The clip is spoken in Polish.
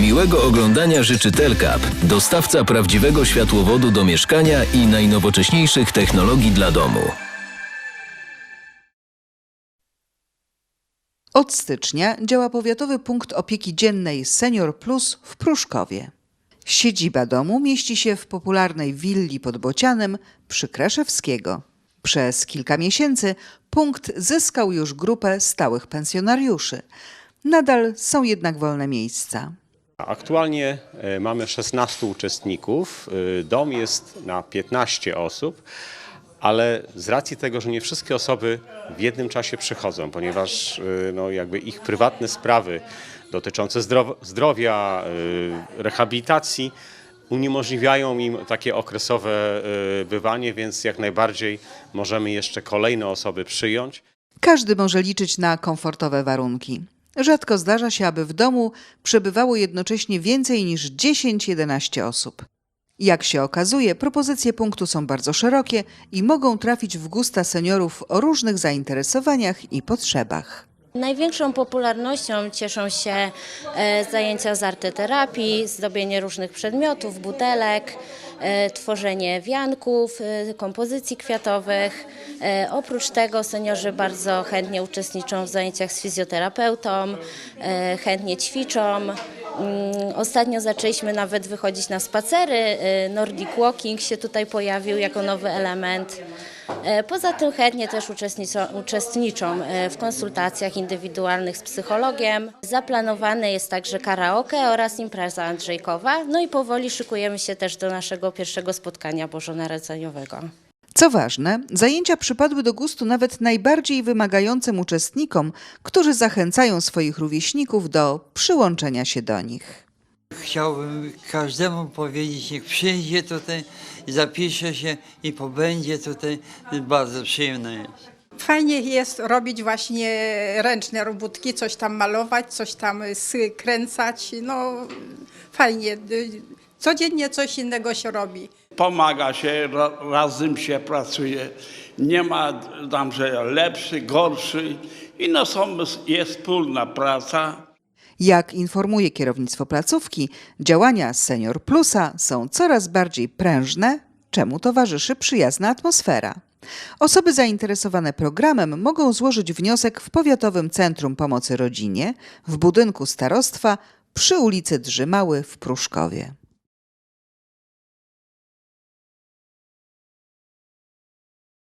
Miłego oglądania życzy Telkap, dostawca prawdziwego światłowodu do mieszkania i najnowocześniejszych technologii dla domu. Od stycznia działa powiatowy punkt opieki dziennej Senior Plus w Pruszkowie. Siedziba domu mieści się w popularnej willi pod Bocianem przy Kraszewskiego. Przez kilka miesięcy punkt zyskał już grupę stałych pensjonariuszy. Nadal są jednak wolne miejsca. Aktualnie e, mamy 16 uczestników. E, Dom jest na 15 osób, ale z racji tego, że nie wszystkie osoby w jednym czasie przychodzą, ponieważ e, no, jakby ich prywatne sprawy dotyczące zdrow- zdrowia, rehabilitacji uniemożliwiają im takie okresowe bywanie, więc jak najbardziej możemy jeszcze kolejne osoby przyjąć. Każdy może liczyć na komfortowe warunki. Rzadko zdarza się, aby w domu przebywało jednocześnie więcej niż 10-11 osób. Jak się okazuje, propozycje punktu są bardzo szerokie i mogą trafić w gusta seniorów o różnych zainteresowaniach i potrzebach. Największą popularnością cieszą się e, zajęcia z arteterapii, zdobienie różnych przedmiotów, butelek, tworzenie wianków, e, kompozycji kwiatowych. E, Oprócz tego seniorzy bardzo chętnie uczestniczą w zajęciach z fizjoterapeutą, e, chętnie ćwiczą. Mm, Ostatnio zaczęliśmy nawet wychodzić na spacery. e, Nordic Walking się tutaj pojawił jako nowy element. E, Poza tym chętnie też uczestniczą, e, w konsultacjach indywidualnych z psychologiem. Zaplanowane jest także karaoke oraz impreza Andrzejkowa. No i powoli szykujemy się też do naszego pierwszego spotkania bożonarodzeniowego. Co ważne, zajęcia przypadły do gustu nawet najbardziej wymagającym uczestnikom, którzy zachęcają swoich rówieśników do przyłączenia się do nich. Chciałbym każdemu powiedzieć, niech przyjdzie tutaj, zapisze się i pobędzie tutaj. Bardzo przyjemne jest. Fajnie jest robić właśnie ręczne robótki, coś tam malować, coś tam skręcać. No fajnie. Codziennie coś innego się robi. pomaga się, ra, razem się pracuje. Nie ma tam, że lepszy, gorszy. I no są, jest wspólna praca. Jak informuje kierownictwo placówki, działania Senior Plusa są coraz bardziej prężne, czemu towarzyszy przyjazna atmosfera. Osoby zainteresowane programem mogą złożyć wniosek w Powiatowym Centrum Pomocy Rodzinie w budynku starostwa przy ulicy Drzymały w Pruszkowie.